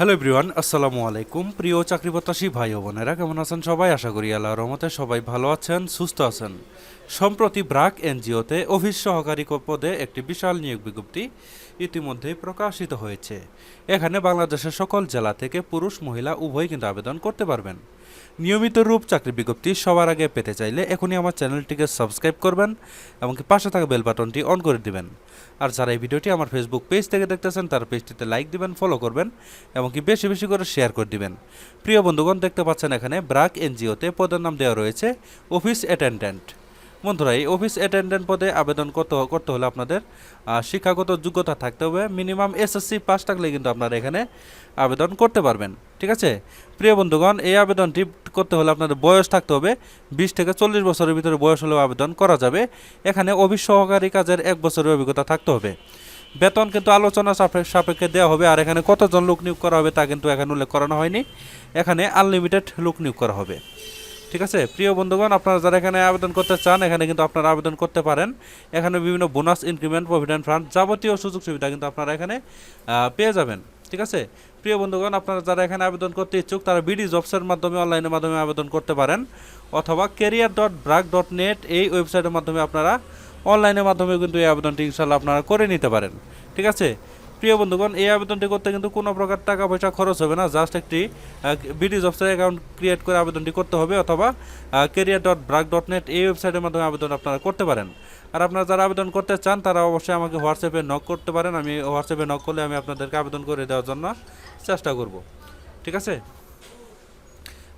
Hello everyone, আসসালামু আলাইকুম। প্রিয় চাকরি প্রত্যাশী ভাই বোনেরা, কেমন আছেন সবাই? আশা করি আল্লাহ রহমতে সবাই ভালো আছেন, সুস্থ আছেন। সম্প্রতি ব্রাক এনজিওতে অফিস সহকারী পদে একটি বিশাল নিয়োগ বিজ্ঞপ্তি ইতিমধ্যেই প্রকাশিত হয়েছে। এখানে বাংলাদেশের সকল জেলা থেকে পুরুষ, মহিলা উভয় কিন্তু আবেদন করতে পারবেন। নিয়মিত রূপ চাকরি বিজ্ঞপ্তি সবার আগে পেতে চাইলে এখনই আমার চ্যানেলটিকে সাবস্ক্রাইব করবেন এবং পাশে থাকা বেল বাটনটি অন করে দিবেন। আর যারা এই ভিডিওটি আমার ফেসবুক পেজ থেকে দেখতেছেন, তার পেজটিতে লাইক দিবেন ফলো করবেন এবং কি বেশি বেশি করে শেয়ার করে দিবেন। প্রিয় বন্ধুগণ, দেখতে পাচ্ছেন এখানে ব্রাক এনজিওতে পদের নাম দেওয়া রয়েছে অফিস অ্যাটেন্ডেন্ট বন্ধুরা, এই অফিস অ্যাটেন্ডেন্ট পদে আবেদন করতে করতে হলে আপনাদের শিক্ষাগত যোগ্যতা থাকতে হবে। মিনিমাম এসএসসি পাস থাকলে কিন্তু আপনারা এখানে আবেদন করতে পারবেন, ঠিক আছে? প্রিয় বন্ধুগণ, এই আবেদনটি করতে হলে আপনাদের বয়স থাকতে হবে। বিশ থেকে চল্লিশ বছরের ভিতরে বয়স হলেও আবেদন করা যাবে। এখানে অফিস সহকারী কাজের এক বছরের অভিজ্ঞতা থাকতে হবে। বেতন কিন্তু আলোচনা সাপে- সাপেক্ষে দেওয়া হবে, আর এখানে কতজন লোক নিয়োগ করা হবে তা কিন্তু এখানে উল্লেখ করানো হয়নি। এখানে আনলিমিটেড লোক নিয়োগ করা হবে। ঠিক আছে? প্রিয় বন্ধুগণ, আপনারা যারা এখানে আবেদন করতে চান, এখানে কিন্তু আপনারা আবেদন করতে পারেন। এখানে বিভিন্ন বোনাস ইনক্রিমেন্ট প্রভিডেন্ট ফান্ড যাবতীয় সুযোগ সুবিধা কিন্তু আপনারা এখানে পেয়ে যাবেন। ঠিক আছে? প্রিয় বন্ধুগণ, আপনারা যারা এখানে আবেদন করতে ইচ্ছুক, তারা বিডি জবসের মাধ্যমে অনলাইনের মাধ্যমে আবেদন করতে পারেন। অথবা career dot BRAC dot net এই ওয়েবসাইটের মাধ্যমে আপনারা অনলাইনের মাধ্যমে কিন্তু এই আবেদনটি ইনশাল্লাহ আপনারা করে নিতে পারেন। ঠিক আছে? প্রিয় বন্ধুগণ, এই আবেদনটি করতে কিন্তু কোনো প্রকার টাকা পয়সা খরচ হবে না। জাস্ট একটি বিডি জবসের অ্যাকাউন্ট ক্রিয়েট করে আবেদনটি করতে হবে অথবা career dot BRAC dot net এই ওয়েবসাইটের মাধ্যমে আবেদন আপনারা করতে পারেন। আর আপনারা যারা আবেদন করতে চান, তারা অবশ্যই আমাকে হোয়াটসঅ্যাপে নক করতে পারেন। আমি হোয়াটসঅ্যাপে নক করলে আমি আপনাদেরকে আবেদন করে দেওয়ার জন্য চেষ্টা করব। ঠিক আছে?